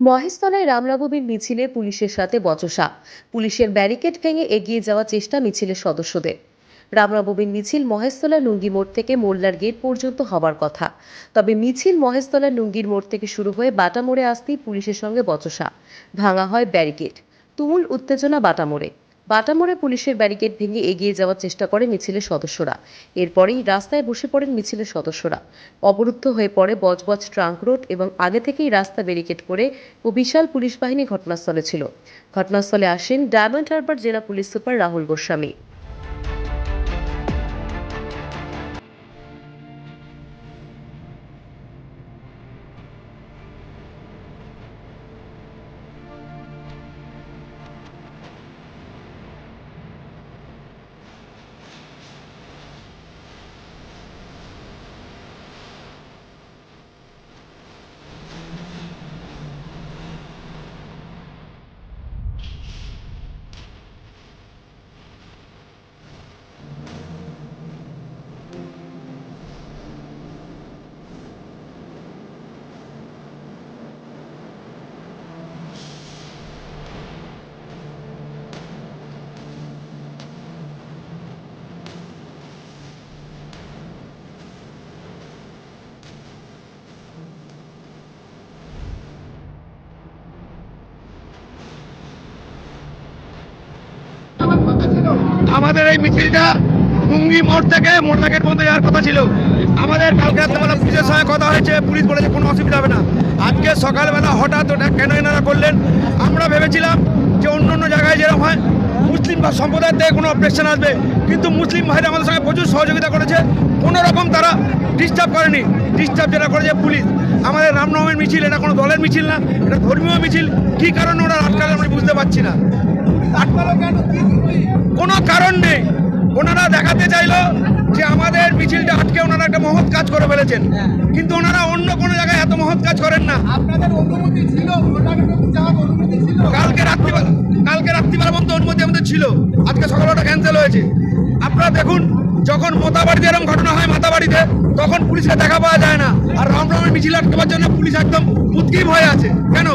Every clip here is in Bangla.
মহেশতলায় রামনবমীর মিছিলে পুলিশের সাথে বচসা। পুলিশের ব্যারিকেড ভেঙে এগিয়ে যাওয়ার চেষ্টা মিছিলের সদস্যদের। রামনবমীর মিছিল মহেশতলা লুঙ্গি মোড় থেকে মোল্লার গেট পর্যন্ত হবার কথা। তবে মিছিল মহেশতলা লুঙ্গির মোড় থেকে শুরু হয়ে বাটা মোড়ে আসতেই পুলিশের সঙ্গে বচসা। ভাঙা হয় ব্যারিকেড। তুমুল উত্তেজনা বাটা মোড়ে। বাটা মোড়ে পুলিশের ব্যারিকেড ভেঙে এগিয়ে যাওয়ার চেষ্টা করে মিছিলের সদস্যরা। এরপরেই রাস্তায় বসে পড়েন মিছিলের সদস্যরা। অবরুদ্ধ হয়ে পড়ে বজবজ ট্রাঙ্ক রোড এবং আগে থেকেই রাস্তা ব্যারিকেড করে ও বিশাল পুলিশ বাহিনী ঘটনাস্থলে ছিল। ঘটনাস্থলে আসেন ডায়মন্ড হারবার জেলা পুলিশ সুপার রাহুল গোস্বামী। আমাদের এই মিছিলটা মুঙ্গি মোড় থেকে মোটরগেট পর্যন্ত যাওয়ার কথা ছিল। আমাদের কালকে রাত্রেবেলা পুলিশের সঙ্গে কথা হয়েছে, পুলিশ বলেছে কোনো অসুবিধা হবে না। আজকে সকালবেলা হঠাৎ ওটা কেন এনারা করলেন? আমরা ভেবেছিলাম যে অন্য অন্য জায়গায় যেরকম হয়, মুসলিম বা সম্প্রদায়ের থেকে কোনো অপারেশন আসবে। কিন্তু মুসলিম ভাইরা আমাদের সঙ্গে প্রচুর সহযোগিতা করেছে। কোনো রকম তারা ডিস্টার্ব করেনি। ডিস্টার্ব যেটা করেছে পুলিশ। আমাদের রামনবমীর মিছিল, এটা কোনো দলের মিছিল না, এটা ধর্মীয় মিছিল। কী কারণে ওরা আটকালে আমি বুঝতে পারছি না। কোনো কারণ নেই। ওনারা দেখাতে চাইলো যে আমাদের মিছিলটা আটকে ওনারা একটা মহৎ কাজ করে ফেলেছেন। কিন্তু ওনারা অন্য কোনো জায়গায় এত মহৎ কাজ করেন না। আপনাদের অনুমতি ছিল কালকে রাত্রিবেলা কালকে রাত্রিবেলা পর্যন্ত অনুমতি আমাদের ছিল। আজকে সকালটা ক্যান্সেল হয়েছে। আপনারা দেখুন যখন মোতাবাড়িতে এরকম ঘটনা হয় মাতাবাড়িতে তখন পুলিশকে দেখা পাওয়া যায় না। আর রামরামের মিছিল আটকাবার জন্য পুলিশ একদম উৎকিম হয়ে আছে। কেন?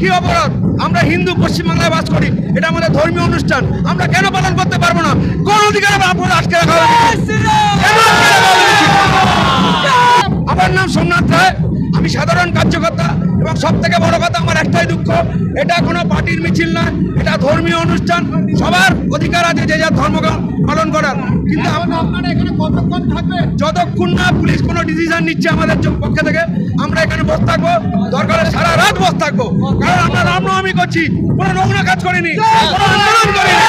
কি অপরাধ? আমরা হিন্দু, পশ্চিমবাংলায় বাস করি, এটা আমাদের ধর্মীয় অনুষ্ঠান। আমরা কেন পালন করতে পারব এবং সব থেকে বড় কথা আমার একটাই দুঃখ এটা কোনো পার্টির মিছিল না এটা ধর্মীয় অনুষ্ঠান সবার অধিকার আছে যে যার ধর্ম পালন করার। কিন্তু এখন আপনারা এখানে কতক্ষণ থাকবেন? যতক্ষণ না পুলিশ কোনো ডিসিশন নিচ্ছে আমাদের পক্ষে থেকে আমরা এখানে বসে থাকব দরকার সারা রাত বসে থাকব। কারণ আমরা রামনবমী করছি কোনো নোংরা কাজ করিনি কোনো আন্দোলন করিনি।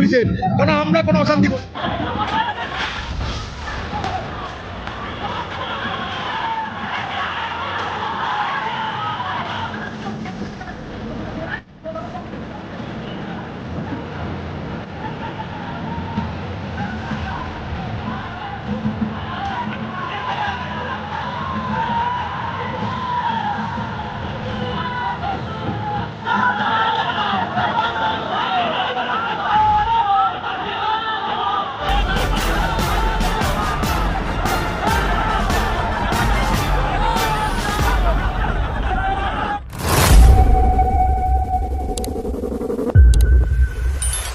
পুলিশের কারণ আমরা কোনো অশান্তি করি-